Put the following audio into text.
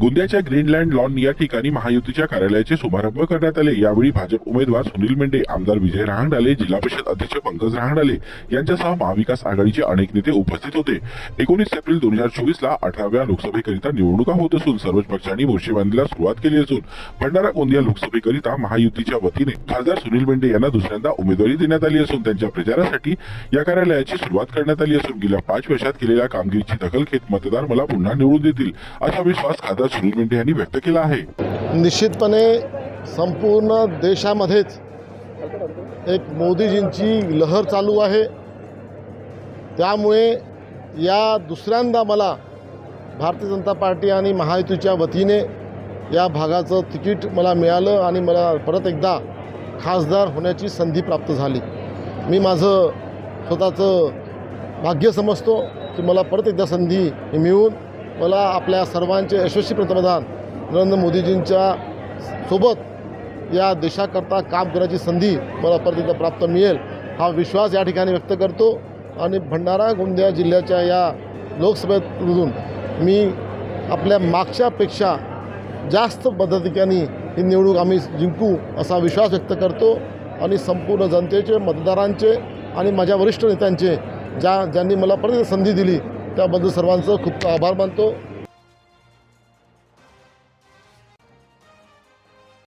गोंदियाच्या Greenland lawn या ठिकाणी महायुतीच्या कार्यालयाचे शुभारंभ करण्यात आले. यावेळी भाजप उमेदवार सुनील मेंढे आमदार विजय रहांगडाले जिल्हा परिषद अध्यक्ष पंकज रहांगडाले यांच्यासह महाविकास आघाडीचे अनेक नेते उपस्थित होते. एकोणीस एप्रिल दोन हजार चोवीस ला अठराव्या लोकसभेकरिता निवडणुका होत असून सर्वच पक्षांनी मोर्चेबांधीला सुरुवात केली असून भंडारा गोंदिया लोकसभेकरिता महायुतीच्या वतीने खासदार सुनील मेंढे यांना दुसऱ्यांदा उमेदवारी देण्यात आली असून त्यांच्या प्रचारासाठी या कार्यालयाची सुरुवात करण्यात आली असून गेल्या पाच वर्षात केलेल्या कामगिरीची दखल घेत मतदार मला पुन्हा निवडून देतील असा विश्वास खासदार सुनील मेंढे यांनी व्यक्त केला आहे. निश्चितपणे संपूर्ण देशामध्येच एक मोदीजींची लहर चालू आहे. त्यामुळे या दुसऱ्यांदा मला भारतीय जनता पार्टी आणि महायुतीच्या वतीने या भागाचं तिकीट मला मिळालं आणि मला परत एकदा खासदार होण्याची संधी प्राप्त झाली. मी माझं स्वतःचं भाग्य समजतो की मला परत एकदा संधी मिळून मला आपल्या सर्वांचे यशस्वी पंतप्रधान नरेंद्र मोदीजींच्या सोबत या देशाकरता काम करण्याची संधी मला परत एकदा प्राप्त मिळेल हा विश्वास या ठिकाणी व्यक्त करतो. आणि भंडारा गोंदिया जिल्ह्याच्या या लोकसभेमधून मी आपल्या मागच्यापेक्षा जास्त पद्धतीने ही निवडणूक आम्ही जिंकू असा विश्वास व्यक्त करतो. आणि संपूर्ण जनतेचे मतदारांचे आणि माझ्या वरिष्ठ नेत्यांचे ज्या ज्यांनी मला परत संधी दिली त्याबद्दल सर्वांचं खूप आभार मानतो.